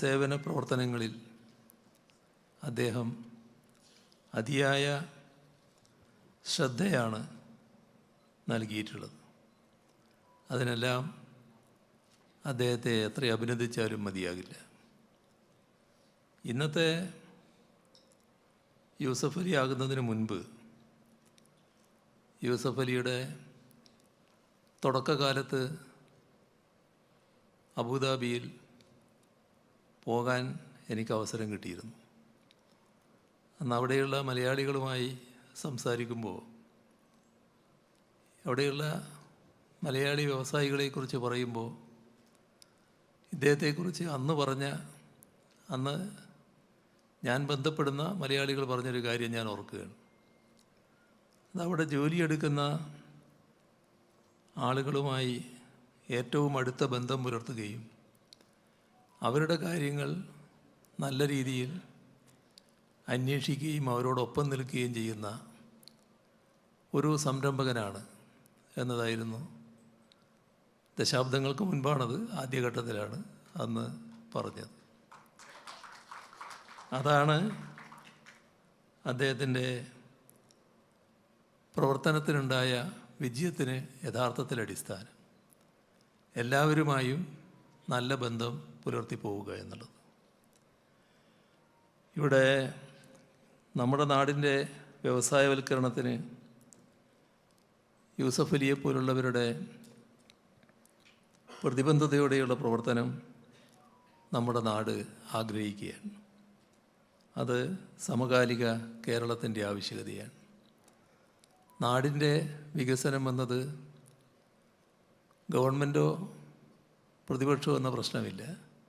സേവന പ്രവർത്തനങ്ങളിൽ അദ്ദേഹം അതിയായ ശ്രദ്ധയാണ് നൽകിയിട്ടുള്ളത്. അതിനെല്ലാം അദ്ദേഹത്തെ എത്ര അഭിനന്ദിച്ചാലും മതിയാകില്ല. ഇന്നത്തെ യൂസഫ് അലി ആകുന്നതിന് മുൻപ് യൂസഫ് അലിയുടെ തുടക്കകാലത്ത് അബുദാബിയിൽ പോകാൻ എനിക്ക് അവസരം കിട്ടിയിരുന്നു. അന്ന് അവിടെയുള്ള മലയാളികളുമായി സംസാരിക്കുമ്പോൾ അവിടെയുള്ള മലയാളി വ്യവസായികളെക്കുറിച്ച് പറയുമ്പോൾ ഇദ്ദേഹത്തെക്കുറിച്ച് അന്ന് പറഞ്ഞ അന്ന് ഞാൻ ബന്ധപ്പെടുന്ന മലയാളികൾ പറഞ്ഞൊരു കാര്യം ഞാൻ ഓർക്കുകയാണ്. അതവിടെ ജോലിയെടുക്കുന്ന ആളുകളുമായി ഏറ്റവും അടുത്ത ബന്ധം പുലർത്തുകയും അവരുടെ കാര്യങ്ങൾ നല്ല രീതിയിൽ അന്വേഷിക്കുകയും അവരോടൊപ്പം നിൽക്കുകയും ചെയ്യുന്ന ഒരു സംരംഭകനാണ് എന്നതായിരുന്നു ദശാബ്ദങ്ങൾക്ക് മുൻപാണത് ആദ്യഘട്ടത്തിലാണ് അന്ന് പറഞ്ഞത്. അതാണ് അദ്ദേഹത്തിന്റെ പ്രവർത്തനത്തിനുണ്ടായ വിജയത്തിന് യഥാർത്ഥത്തിൽ അടിസ്ഥാനം എല്ലാവരുമായും നല്ല ബന്ധം പുലർത്തി പോവുക എന്നുള്ളത്. ഇവിടെ നമ്മുടെ നാടിന്റെ വ്യവസായവൽക്കരണത്തിന് യൂസഫ് അലിയെ പോലുള്ളവരുടെ പ്രതിബന്ധതയോടെയുള്ള പ്രവർത്തനം നമ്മുടെ നാട് ആഗ്രഹിക്കുകയാണ്. അത് സമകാലിക കേരളത്തിന്റെ ആവശ്യകതയാണ്. നാടിന്റെ വികസനം എന്നത് ഗവൺമെന്റോ പ്രതിപക്ഷമോ എന്ന പ്രശ്നമില്ല.